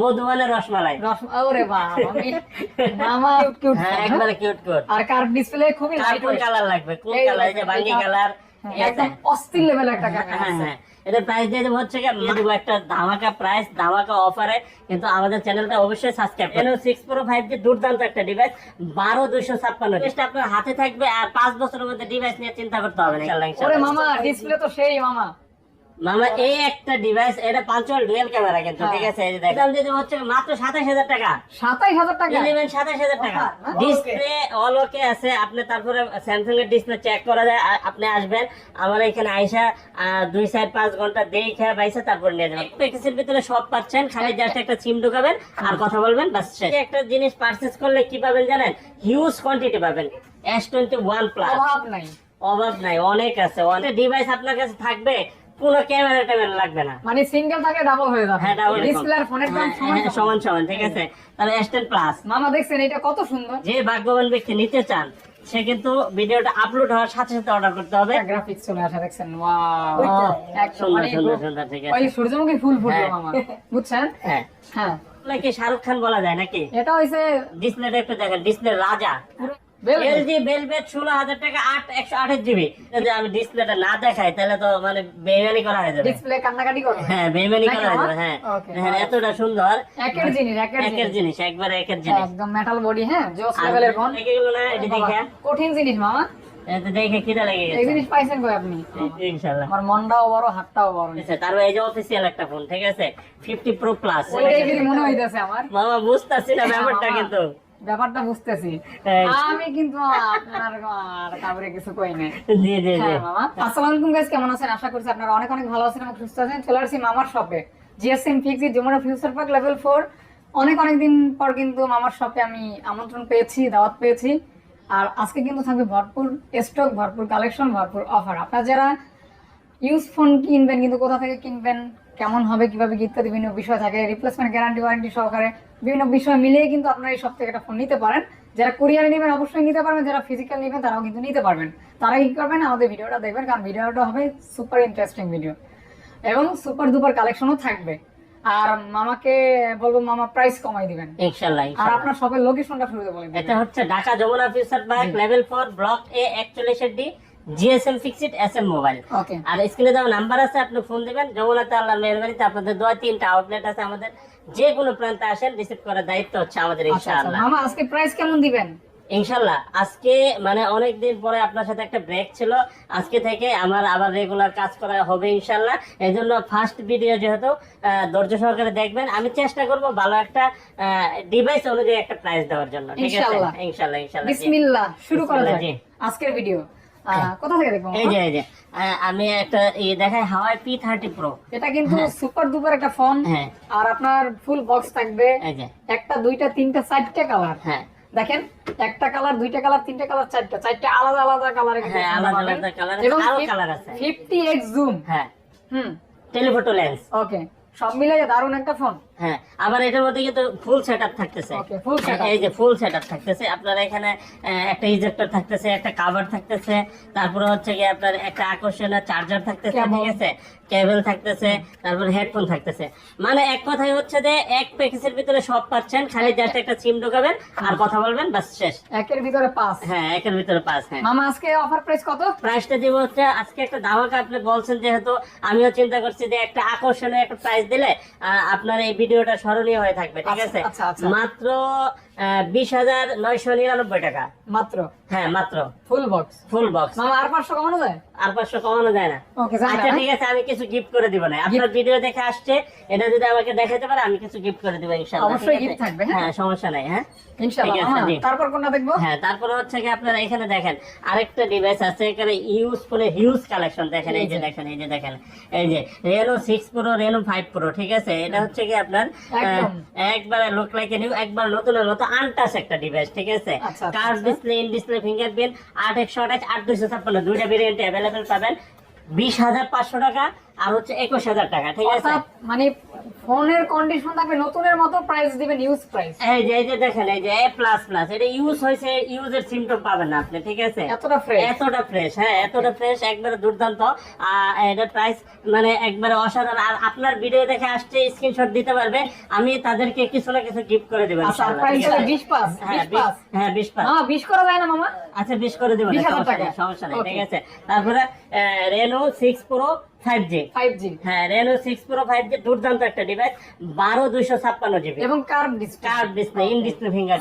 মধুবনের রসমালাই। ওরে মামা কিউট হ্যাঁ একবারে কিউট কিউট আর কার্ভ ডিসপ্লে খুবই লাইট কোন কালার লাগবে কোন কালার এই যে বাঙ্গি কালার একদম অস্থির লেভেল একটা ক্যামেরা হ্যাঁ হ্যাঁ। প্রাইস দিয়ে দেবো হচ্ছে দেবো একটা ধামাকা প্রাইস ধামাকা অফারে কিন্তু আমাদের চ্যানেলটা অবশ্যই সাবস্ক্রাইব এনো সিক্স প্রো ফাইভ জি দুর্দান্ত একটা ডিভাইস বারো দুইশো ছাপ্পান্ন জিনিসটা আপনার হাতে থাকবে আর পাঁচ বছরের মধ্যে ডিভাইস নিয়ে চিন্তা করতে হবে না ইনশাল্লাহ। মামা ডিসপ্লে তো সেই মামা। মামা এই একটা ডিভাইস এটা ডুয়েল ক্যামেরা কিন্তু ঠিক আছে? এই দেখেন। দাম দেবো হচ্ছে মাত্র সাতাশ হাজার টাকা। সাতাইশ হাজার টাকা? ইলেভেন সাতাশ হাজার টাকা। ডিসপ্লে অল ওকে আছে। আপনি তারপরে স্যামসাং এর ডিসপ্লে চেক করা যায়। আপনি আসবেন আমার এখানে দুই পাঁচ ঘণ্টা দেখে বাইসা তারপর নিয়ে যাবেন। প্যাকেজের ভিতরে সব পাচ্ছেন খালি জাস্ট একটা সিম ঢুকাবেন আর কথা বলবেন বাস শেষ। একটা জিনিস পারচেজ করলে কি পাবেন জানেন? হিউজ কোয়ান্টিটি পাবেন। এস টোয়েন্টি ওয়ান প্লাস অভাব নাই। অভাব নাই অনেক আছে। অনেক ডিভাইস আপনার কাছে থাকবে। কোনো ক্যামেরা ট্যামেরা লাগবে না। মানে সিঙ্গেল থাকলে ডাবল হয়ে যাবে। হ্যাঁ ডিসপ্লে আর ফোনের দাম হ্যাঁ, সমান হ্যাঁ, সমান। সমান সমান ঠিক আছে? তাহলে এস টেন প্লাস মামা দেখছেন এটা কত সুন্দর। যে ভাগ্যবান ব্যক্তি নিতে চান সে কিন্তু ভিডিওটা আপলোড হওয়ার সাথে সাথে অর্ডার করতে হবে। গ্রাফিক্স চলে আসা দেখছেন? ওয়াও সুন্দর সুন্দর সুন্দর ঠিক ওই সূর্যমুখী ফুল ফুটলো হ্যাঁ। মামা বুঝছেন? হ্যাঁ। হ্যাঁ। শাহরুখ খান বলা যায় নাকি? এটা হইছে ডিসপ্লেটা একটু দেখেন ডিসপ্লে রাজা। এলজি বেলভেট ষোলো হাজার টাকা আট একশো আঠাশ জিবি যদি আমি ডিসপ্লেটা না দেখাই তাহলে তো মানে করা হয়ে যাবে। ডিসপ্লে কান্নাকাটি করবে হ্যাঁ করা হয়ে মামা? যাবে হ্যাঁ। হ্যাঁ এতটা সুন্দর। একের জিনিস একের একের জিনিস। জিনিস একের জিনিস। একদম মেটাল বডি হ্যাঁ জোস লেভেলের ফোন দেখে না এটি দেখে। কঠিন জিনিস মামা দেখে খিদা লেগে এই জিনিস পাইছেন কই আপনি? ইনশাল্লাহ আমার মনটাও বড় হাতটাও বড়। তারপর এই যে অফিসিয়াল একটা ফোন ঠিক আছে? ফিফটি প্রো প্লাস ওইটাই মনে হইতেছে আমার। মামা বুঝতেছি না ব্যাপারটা কিন্তু। ব্যাপারটা বুঝতেছি। আমি কিন্তু আপনার আর কাউরে কিছু কই নাই। জি জি জি। হ্যাঁ আসসালামু আলাইকুম গাইস কেমন আছেন? আশা করছি আপনারা অনেক অনেক ভালো আছেন এবং সুস্থ আছেন। চলে আসছি মামার শপে জিএসএম ফিক্সি যমুনা ফিউচার পার্ক লেভেল অনেক অনেক দিন পর কিন্তু মামার শপে আমি আমন্ত্রণ পেয়েছি দাওয়াত পেয়েছি। আর আজকে কিন্তু থাকবে ভরপুর স্টক ভরপুর কালেকশন ভরপুর অফার আপনারা যারা ইউজ ফোন কিনবেন কিন্তু কোথা থেকে কিনবেন কেমন হবে কীভাবে কি ইত্যাদি বিভিন্ন বিষয় থাকে রিপ্লেসমেন্ট গ্যারান্টি ওয়ারেন্টি সহকারে বিভিন্ন বিষয় মিলিয়ে কিন্তু আপনারা এই সব থেকে একটা ফোন নিতে পারেন। যারা কুরিয়ারে নেবেন অবশ্যই নিতে পারবেন যারা ফিজিক্যাল নেবেন তারাও কিন্তু নিতে পারবেন। তারা কি করবেন? আমাদের ভিডিওটা দেখবেন কারণ ভিডিওটা হবে সুপার ইন্টারেস্টিং ভিডিও এবং সুপার দুপার কালেকশনও থাকবে। আর মামাকে বলব মামা প্রাইস কমাই দিবেন। ইনশাল্লাহ আর আপনার শপের লোকেশনটা শুরুতে বলে দিবেন। এটা হচ্ছে Dhaka Jamuna Future Park level four block A একচল্লিশ D GSM fixed S M mobile okay আর স্ক্রিনে দেওয়া নাম্বার আছে আপনি ফোন দিবেন। যমুনাতে আল্লাহ মেহরবানিতে আপনাদের দুই তিনটা আউটলেট আছে আমাদের। যে কোনো প্রান্তে আসেন রিসিভ করার দায়িত্ব হচ্ছে আমাদের আচ্ছা আচ্ছা। ইনশাআল্লাহ। মামা আজকে প্রাইস কেমন দিবেন? ইনশাল্লাহ আজকে মানে অনেক দিন পরে আপনার সাথে একটা ব্রেক ছিল। আজকে থেকে আমার আবার রেগুলার কাজ করা হবে ইনশাল্লাহ এই জন্য ফার্স্ট ভিডিও যেহেতু ধৈর্য সহকারে দেখবেন। আমি চেষ্টা করব ভালো একটা ডিভাইস অনুযায়ী একটা প্রাইস দেওয়ার জন্য। ঠিক আছে? ইনশাআল্লাহ। ইনশাল্লাহ ইনশাল্লাহ জি। বিসমিল্লাহ। শুরু করা যাক। আজকের ভিডিও কোথা থেকে দেখব? এই যে এই যে আমি একটা দেখাই হাওয়াই পি থার্টি প্রো। এটা কিন্তু সুপার দুপার একটা ফোন হ্যাঁ। আর আপনার ফুল বক্স থাকবে একটা দুইটা তিনটা চারটা কালার। হ্যাঁ। দেখেন একটা কালার দুইটা কালার তিনটা কালার চারটা চারটা আলাদা আলাদা কালার হ্যাঁ আলাদা আলাদা কালার এবং কালার আছে। ফিফটি এক্স জুম হ্যাঁ। হুম। Telephoto lens. ওকে সব মিলাই দারুণ একটা ফোন হ্যাঁ আবার এটার মধ্যে কিন্তু ফুল সেটআপ থাকতেছে। ফুল এই যে ফুল সেটআপ থাকতেছে। আপনার এখানে একটা ইজেক্টর থাকতেছে একটা কভার থাকতেছে। তারপরে হচ্ছে কি আপনার একটা আকর্ষণীয় চার্জার থাকতেছে ঠিক আছে? কেবল থাকতেছে তারপর হেডফোন থাকতেছে। মানে এক কথায় হচ্ছে যে এক প্যাকেজের ভিতরে সব পাচ্ছেন খালি জাস্ট একটা সিম ঢোকাবেন আর কথা বলবেন বাস শেষ। একের ভিতরে পাঁচ। হ্যাঁ একের ভিতরে পাঁচ হ্যাঁ। মামা আজকে অফার প্রাইস কত? প্রাইসটা দিব হচ্ছে আজকে একটা ধামাকা আপনি বলছেন যেহেতু আমিও চিন্তা করছি যে একটা আকর্ষণীয় একটা প্রাইস দিলে আপনার এই ভিডিওটা স্মরণীয় হয়ে থাকবে ঠিক আচ্ছা, আছে? আচ্ছা, আচ্ছা। মাত্র বিশ হাজার নয়শো নিরানব্বই টাকা। মাত্র? হ্যাঁ মাত্র। ফুল বক্স ফুল বক্স মামা আর পাঁচশো কমানো যায়? আর পাঁচশো কমানো যায় না। আচ্ছা ঠিক আছে আমি কিছু গিফট করে দিব না। আপনার ভিডিও দেখে আসছে এটা যদি আমাকে দেখাতে পারে আমি কিছু গিফট করে দিব ইনশাআল্লাহ। অবশ্যই ঠিক থাকবে, হ্যাঁ? হ্যাঁ সমস্যা নাই হ্যাঁ? ইনশাআল্লাহ। তারপর কোনটা দেখব? হ্যাঁ তারপরে হচ্ছে কি আপনারা এখানে দেখেন আরেকটা ডিভাইস আছে এখানে ইউজফুল হিউজ কালেকশন দেখেন এই যে দেখেন এই যে দেখেন এই যে Reno six Pro Reno five Pro ঠিক আছে? এটা হচ্ছে কি আপনার একবারে লুক লাইক নিউ একবার নতুন মতো একটা ডিভাইস ঠিক আছে? আচ্ছা, আচ্ছা, ডিসপ্লে ইন ডিসপ্লে ফিঙ্গারপ্রিন্ট আট একশো আঠাশ আট দুইশো ছাপ্পান্ন দুইটা ভেরিয়েন্ট অ্যাভেলেবেল পাবেন। বিশ হাজার পাঁচশো টাকা আর হচ্ছে একুশ হাজার টাকা ঠিক আছে? মানে ফোনের কন্ডিশন থাকবে নতুনের মতো প্রাইস দিবেন ইউজ প্রাইস এই যে এই যে দেখেন এই যে এ প্লাস প্লাস এটা ইউজ হয়েছে ইউজের সিমটম পাবেন না আপনি ঠিক আছে? এতটা ফ্রেশ এতটা ফ্রেশ হ্যাঁ এতটা ফ্রেশ একবারে দুর্দান্ত। এটা প্রাইস মানে একবারে অসাধারণ। আর আপনার ভিডিও দেখে আসছে স্ক্রিনশট দিতে পারবে আমি তাদেরকে কিছু না কিছু গিফট করে দেবো আচ্ছা প্রাইস আছে? বিশ পাস হ্যাঁ বিশ পাস হ্যাঁ বিশ পাস মামা বিশ করা যায় না মামা? আচ্ছা বিশ করে দেবো না, 20,000 সমস্যা নেই, টাকা। সমস্যা নেই ঠিক আছে? তারপরে Reno six Pro five G five G হ্যাঁ Reno six Pro five G দুর্দান্ত একটা ডিভাইস বারো দুইশো ছাপ্পান্ন জিবি এবং curve display card display in display finger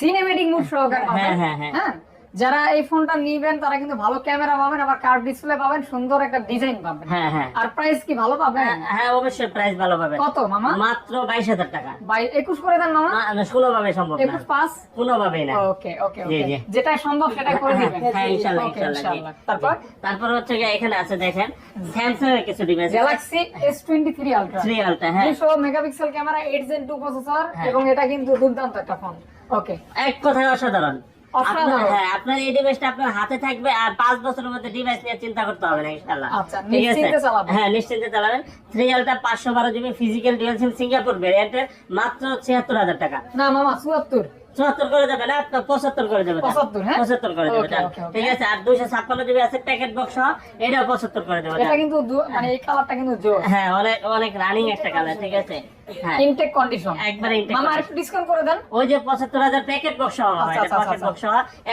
cinematic mode সহকারে পাবেন হ্যাঁ, হ্যাঁ, হ্যাঁ। হ্যাঁ। যারা এই ফোনটা নিবেন তারা কিন্তু ভালো ক্যামেরা পাবেন আবার কার্ভ ডিসপ্লে পাবেন সুন্দর একটা ডিজাইন পাবেন। হ্যাঁ হ্যাঁ। আর প্রাইস কি ভালো পাবেন? হ্যাঁ অবশ্যই প্রাইস ভালো পাবেন। কত মামা? মাত্র বাইশ হাজার টাকা। বাই একুশ করে দেন মামা? ষোলো ভাবে সম্ভব না। একুশ পাস কোনো ভাবেই না। ওকে ওকে ওকে। যেটা সম্ভব সেটা করে দিবেন। হ্যাঁ ইনশাল্লাহ জি। ইনশাল্লাহ। তারপর? তারপর হচ্ছে গিয়ে এখানে আছে দেখেন স্যামসাং এর কিছু device Galaxy S twenty three Ultra three Ultra হ্যাঁ। দুশো megapixel camera eight Gen two processor হ্যাঁ। এবং এটা কিন্তু দুর্দান্ত একটা ফোন ওকে। এক কথায় অসাধারণ। হ্যাঁ আপনার এই ডিভাইসটা আপনার হাতে থাকবে আর পাঁচ বছরের মধ্যে ডিভাইস নিয়ে চিন্তা করতে হবে না ইনশাল্লাহ আচ্ছা, ঠিক আছে? নিশ্চিন্তে চালাবেন। হ্যাঁ নিশ্চিন্তে চালাবেন। থ্রি আলটা পাঁচশো বারো জিবি ফিজিক্যাল সিম সিঙ্গাপুর ভ্যারিয়েন্টের মাত্র ছিয়াত্তর হাজার টাকা। না মামা চুয়াত্তর। চুয়াত্তর করে না? আপনার পঁচাত্তর করে 75, হ্যাঁ? পঁচাত্তর করে okay. ঠিক আছে? আর দুইশো ছাপ্পান্ন জিবি আছে প্যাকেট বক্স এটাও পঁচাত্তর করে দেবে এটা কিন্তু মানে এই কালারটা কিন্তু হ্যাঁ অনেক অনেক রানিং একটা কালার ঠিক আছে? হ্যাঁ। ইনটেক কন্ডিশন একবারে intake মামা condition। ডিসকাউন্ট করে দেন। ওই যে পঁচাত্তর হাজার প্যাকেট বক্স আচ্ছা, আচ্ছা, প্যাকেট আচ্ছা। বক্স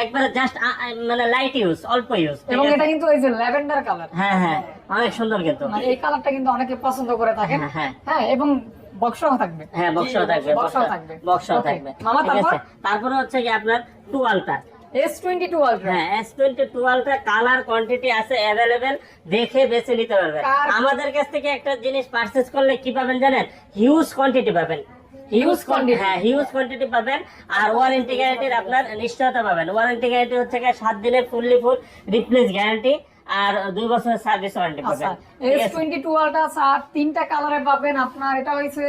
একবারে জাস্ট মানে লাইট ইউজ অল্প ইউজ এবং এটা কিন্তু ওই যে ল্যাভেন্ডার কালার হ্যাঁ হ্যাঁ। অনেক সুন্দর কিন্তু। মানে এই কালারটা কিন্তু অনেকে পছন্দ করে থাকেন। হ্যাঁ, হ্যাঁ। হ্যাঁ এবং বক্সও থাকবে। হ্যাঁ বক্স থাকবে box থাকবে। বক্স থাকবে। মামা, তারপর? তারপরে হচ্ছে কি আপনার টুয়ালটা এস টোয়েন্টি টু আলট্রা হ্যাঁ এস টোয়েন্টি কালার কোয়ান্টিটি আছে অ্যাভেলেবেল দেখে বেছে নিতে পারবেন। আমাদের কাছ থেকে একটা জিনিস পারচেজ করলে কি পাবেন জানেন? হিউজ কোয়ান্টিটি পাবেন। হিউজ কোয়ান্টিটি হ্যাঁ হিউজ কোয়ান্টিটি পাবেন। আর ওয়ারেন্টি গ্যারান্টির আপনার নিশ্চয়তা পাবেন। ওয়ারেন্টি গ্যারান্টি হচ্ছে সাত দিনের ফুললি ফুল রিপ্লেস গ্যারান্টি আর দুই বছরের সার্ভিস ওয়ারেন্টি আচ্ছা। পাবেন। ঠিক এস টোয়েন্টি টু আলট্রা আর তিনটা কালারে পাবেন। আপনার এটা হয়েছে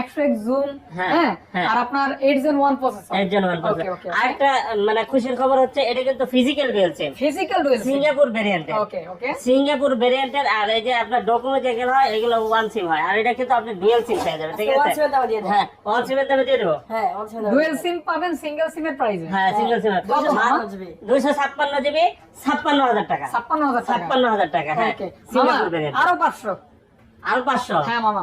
একশো এক জুম হ্যাঁ, হ্যাঁ? হ্যাঁ। আর আপনার এইট জেন ওয়ান প্রসেসর জন্য one percent। Okay, okay, okay. মানে খুশির খবর হচ্ছে এটা কিন্তু physical dual SIM physical dual Singapore ভেরিয়েন্টের ওকে ওকে সিঙ্গাপুর ভেরিয়েন্টের আর এই যে আপনার ডকুমেন্ট যেগুলো হয় এগুলো ওয়ান সিম হয়। আর এটা কিন্তু আপনি ডুয়েল সিম পেয়ে যাবেন ঠিক আছে? হ্যাঁ ওয়ান সিমের দামে দিয়ে দেবো। ডুয়েল সিম পাবেন সিঙ্গেল সিমের প্রাইসে হ্যাঁ সিঙ্গেল সিম কত ছাপ্পান্ন জিবি। ছাপ্পান্ন হাজার টাকা। ছাপ্পান্ন হাজার ছাপ্পান্ন হাজার টাকা হ্যাঁ। সিঙ্গাপুর ভেরিয়েন্ট আরও পাঁচশো। আরও পাঁচশো? হ্যাঁ মামা।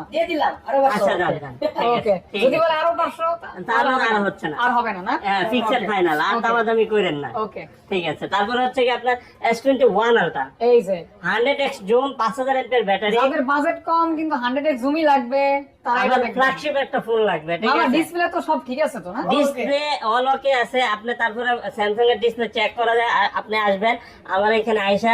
আচ্ছা যান যান। ঠিক আছে, ওকে যদি বলে আরও পাঁচশো তাহলে আর হচ্ছে না। আর হবে না না? হ্যাঁ ফিক্সড ফাইনাল আর Okay. দামাদামি করেন না। ওকে ঠিক আছে। তারপর হচ্ছে কি আপনার এস টোয়েন্টি ওয়ান আলটা এই যে। হান্ড্রেড এক্স জুম পাঁচ হাজার এমপের ব্যাটারি আমাদের বাজেট কম কিন্তু হান্ড্রেড এর জুমই লাগবে। তারা এটা আবার দেখবেন ফ্ল্যাগশিপ একটা ফোন লাগবে মামা ডিসপ্লে তো সব ঠিক আছে তো না? ডিসপ্লে অল ওকে আছে আপনি তারপরে স্যামসাং এর ডিসপ্লে চেক করা যায় আপনি আসবেন আমার এখানে আইসা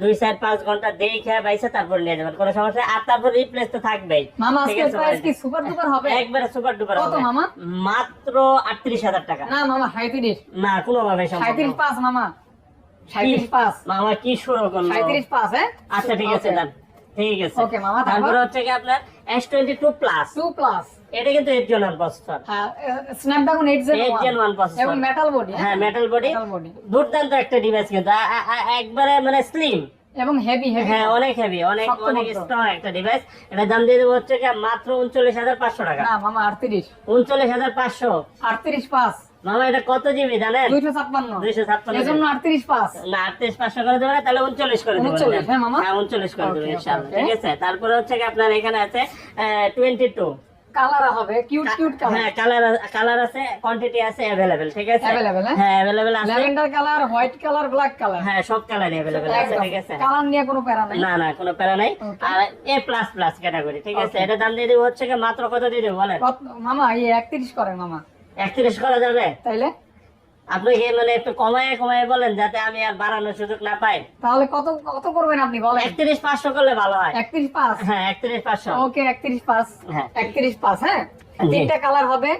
দুই চার পাঁচ ঘণ্টা দেখে বাইসা তারপর নিয়ে যাবেন কোনো সমস্যা আর তারপর রিপ্লেস তো থাকবেই মামা আজকে প্রাইস কি সুপার ডুপার হবে? একবারে সুপার ডুপার কত মামা? মাত্র আটত্রিশ হাজার টাকা। না মামা সাঁত্রিশ না কোনো ভাবে সম্ভব সাঁত্রিশ না। পাঁচ মামা। সাঁত্রিশ পাঁচ। মামা কি শুরু করল সাঁত্রিশ পাঁচ হ্যাঁ? আচ্ছা ঠিক আছে Okay. ঠিক আছে। Okay, মামা, তারপর? হচ্ছে কি আপনার S twenty two plus two plus এটা কিন্তু eight Gen processor Snapdragon eight Gen eight Gen one processor এবং মেটাল বডি হ্যাঁ মেটাল বডি দুর্দান্ত একটা ডিভাইস কিন্তু। একবারে মানে স্লিম এবং হেভি হেভি হ্যাঁ অনেক হেভি অনেক অনেক স্ট্রং একটা ডিভাইস এটা দাম দিয়ে দেবো হচ্ছে কি মাত্র উনচল্লিশ হাজার পাঁচশো টাকা। না মামা আটত্রিশ। উনচল্লিশ হাজার পাঁচশো। আটত্রিশ পাঁচ। মামা এটা কত জিবি জানেন? দুইশো ছাপ্পান্ন। দুইশো ছাপ্পান্ন এজন্য আটত্রিশ পাঁচ না আটত্রিশ পাঁচশো করে দেবে তাহলে উনচল্লিশ করে দেবো 39, হ্যাঁ? হ্যাঁ উনচল্লিশ করে দেবো ইনশাআল্লাহ ঠিক আছে? তারপরে হচ্ছে আপনার এখানে আছে টোয়েন্টি টু কালার হবে কিউট কিউট কালার হ্যাঁ কালার কালার আছে কোয়ান্টিটি আছে অ্যাভেলেবেল ঠিক আছে? Available, হ্যাঁ? হ্যাঁ আছে। Lavender colour white colour black colour হ্যাঁ সব কালারই অ্যাভেলেবেল আছে ঠিক আছে? কালার নিয়ে কোনো প্যারা নাই। না না কোনো প্যারা নাই। আর এ প্লাস প্লাস ক্যাটাগরি ঠিক আছে? এটা দাম দিয়ে দেবো হচ্ছে মাত্র কত দিয়ে দেবো বলেন? মামা এই একত্রিশ করেন মামা। একত্রিশ করা যাবে তাইলে? আপনি কি মানে একটু কমায় কমায় বলেন যাতে আমি আর বাড়ানোর সুযোগ না পাই? তাহলে কত কত করবেন আপনি বলেন? একত্রিশ পাঁচশো করলে ভালো হয়। একত্রিশ পাঁচ? হ্যাঁ একত্রিশ পাঁচশো। ওকে একত্রিশ পাঁচ। হ্যাঁ। একত্রিশ পাঁচ হ্যাঁ? তিনটা কালার হবে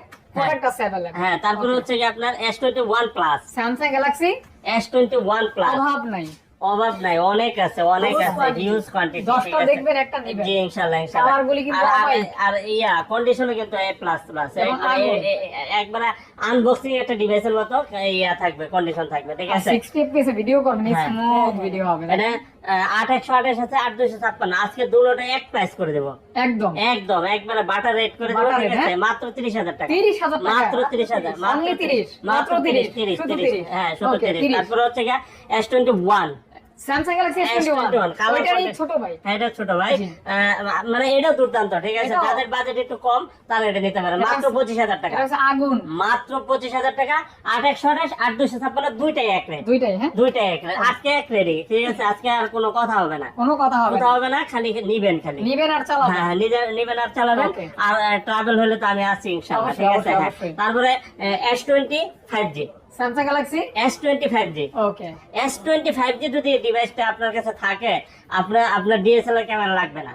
আছে হ্যাঁ তারপরে হচ্ছে কি আপনার S twenty one plus Samsung Galaxy S twenty one plus অভাব নাই। অভাব নাই অনেক আছে অনেক আছে হিউজ কোয়ান্টিটি দশটা দেখবেন একটা নিবেন। জি ইনশাআল্লাহ ইনশাআল্লাহ কালারগুলি কিন্তু আর- আর- ইয়া কন্ডিশনও কিন্তু এ প্লাস প্লাস একবার আনবক্সিং একটা ডিভাইসের মতো ইয়া থাকবে কন্ডিশন থাকবে ঠিক আছে? সিক্সটি এফপিএস ভিডিও করবেন হ্যাঁ। স্মুথ ভিডিও হবে। এটা আট একশো আঠাশ আছে আট দুইশো ছাপ্পান্ন। আজকে দুটোটা এক প্রাইস করে দেবো। একদম। একদম একবারে বাটার রেট করে দেবো ঠিক আছে? হ্যাঁ? মাত্র তিরিশ হাজার টাকা। তিরিশ হাজার মাত্র তিরিশ হাজার Only 30, মাত্র মাত্র তিরিশ তিরিশ তিরিশ হ্যাঁ শুধু তিরিশ। তারপরে হচ্ছে গিয়ে S twenty one Samsung Galaxy S twenty one S21 colour ওইটারই content- ছোট ভাই। হ্যাঁ এটা ছোট ভাই। মানে এটাও দুর্দান্ত ঠিক আছে? যাদের বাজেট একটু কম তারা এটা নিতে পারে। মাত্র হচ্ছে- পঁচিশ হাজার টাকা। আগুন। মাত্র পঁচিশ হাজার টাকা। আট একশো আঠাশ আট দুইশো ছাপ্পান্ন দুইটাই এক রেট। দুইটাই হ্যাঁ? দুইটাই এক রেট। আজকে এক রেডি ঠিক আছে? আজকে আর কোনো কথা হবে না। কোনো কথা হবে কথা না। হবে না খালি নিবেন খালি। নিবেন আর চালাবেন। হ্যাঁ নিবেন আর চালাবেন। আর ট্রাভেল হলে তো আমি আছি ইনশাআল্লাহ ঠিক আছে? হ্যাঁ। তারপরে S twenty five G Samsung Galaxy S twenty five G okay S twenty five G যদি ডিভাইসটা আপনার কাছে থাকে আপনার আপনার ডিএসএলআর ক্যামেরা লাগবে না।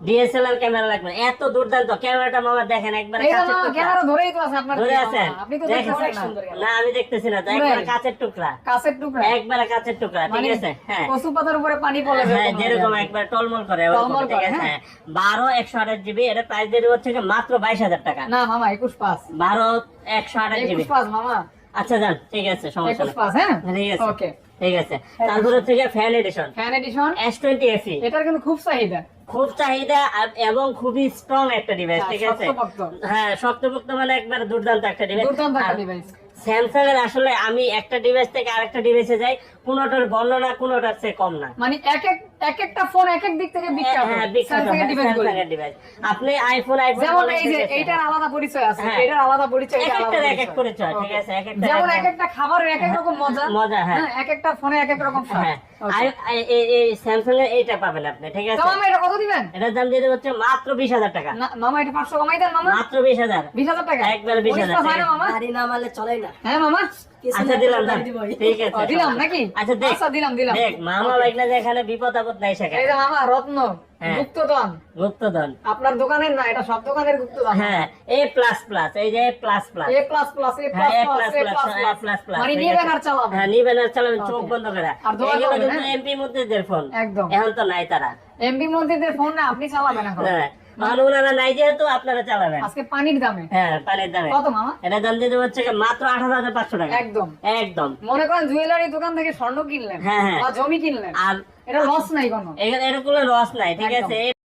ডিএসএলআর ক্যামেরা লাগবে এত দুর্দান্ত ক্যামেরাটা মামা দেখেন একবার এই তো মামা ক্যামেরা ধরেই তো আছে আপনার ধরে আছেন? আপনি তো দেখেন। না। আমি দেখতেছি না। একবার কাঁচের টুকরা। কাছের টুকরা। একবার কাঁচের টুকরা ঠিক মানে আছে? হ্যাঁ। কচু পাতার উপরে পানি পড়ে হ্যাঁ যেরকম একবার টলমল করে টলমল ঠিক আছে? হ্যাঁ। হ্যাঁ বারো একশো আঠাশ জিবি এটা প্রাইস দিয়ে হচ্ছে মাত্র বাইশ হাজার টাকা। না মামা পাস আঠাশ জিবি পাস মামা। আচ্ছা যান ঠিক আছে সমস্যা পাস হ্যাঁ? ঠিক আছে ওকে ঠিক আছে। তারপরে হচ্ছে fan edition fan edition S twenty FE এটার কিন্তু খুব চাহিদা। খুব চাহিদা এবং খুবই স্ট্রং একটা ডিভাইস হ্যাঁ, ঠিক আছে? হ্যাঁ শক্তপোক্ত মানে একবার দুর্দান্ত একটা ডিভাইস দুর্দান্ত একটা ডিভাইস স্যামসাং এর আসলে আমি একটা ডিভাইস থেকে আরেকটা ডিভাইসে যাই কোনোটার বর্ণনা কোনোটার চেয়ে কম না। মানে এক এক এক একটা ফোন এক এক দিক থেকে বিখ্যাত। হ্যাঁ, বিখ্যাত, হ্যাঁ, ডিভাইস device। আপনি আইফোন আইফোন যেমন এই যে এইটার আলাদা পরিচয় আছে। হ্যাঁ। এটার আলাদা পরিচয় এক এটা আলাদা এক এক পরিচয়। ঠিক আছে, এক একটা যেমন এক এক একটা খাবারের এক এক রকম মজা। মজা, হ্যাঁ। এক একটা ফোনে এক এক রকম স্বাদ হ্যাঁ। এই- স্যামসাং এর এইটা পাবেন আপনি ঠিক আছে? মামা এটা কত দিবেন? এটার দাম দিয়ে হচ্ছে মাত্র বিশ হাজার টাকা। না মামা এটা পাঁচশো কমাই দেন মামা। মাত্র বিশ হাজার। টাকা? একবার 20,000 উনিশ পাস না মামা? গাড়ি না মারলে চলে না। হ্যাঁ মামা। আচ্ছা দিলাম ঠিক আছে দিলাম নাকি? আচ্ছা দেখ। আচ্ছা দিলাম দিলাম। দেখ মামা বাইক না এখানে বিপদ আপদ নাই সেখানে। এই যে মামা রত্ন হ্যাঁ। গুপ্তধন। গুপ্তধন। আপনার দোকানের না এটা সব দোকানের গুপ্তধন। হ্যাঁ এ প্লাস প্লাস এই যে plus plus A plus plus A হ্যাঁ plus plus plus A plus plus plus plus মানে নিবেন আর চালাবেন হ্যাঁ নিবেন আর চালাবেন চোখ বন্ধ করে। আর? এমপি মধ্যেদের ফোন একদম। এখন তো নাই তারা। এমপি মন্ত্রীদের ফোন না আপনি চালাবেন এখন। হ্যাঁ। ওনারা নাই যেহেতু আপনারা চালাবেন। আজকে পানির দামে। হ্যাঁ পানির দামে। কত মামা? এটা দাম দিয়ে হচ্ছে মাত্র আঠারো হাজার পাঁচশো টাকা। একদম। একদম। মনে করেন জুয়েলারি দোকান থেকে স্বর্ণ কিনলেন হ্যাঁ, হ্যাঁ। জমি কিনলেন। আর এটা লস নাই কোনো। এখানে এরকম রস নাই ঠিক আছে?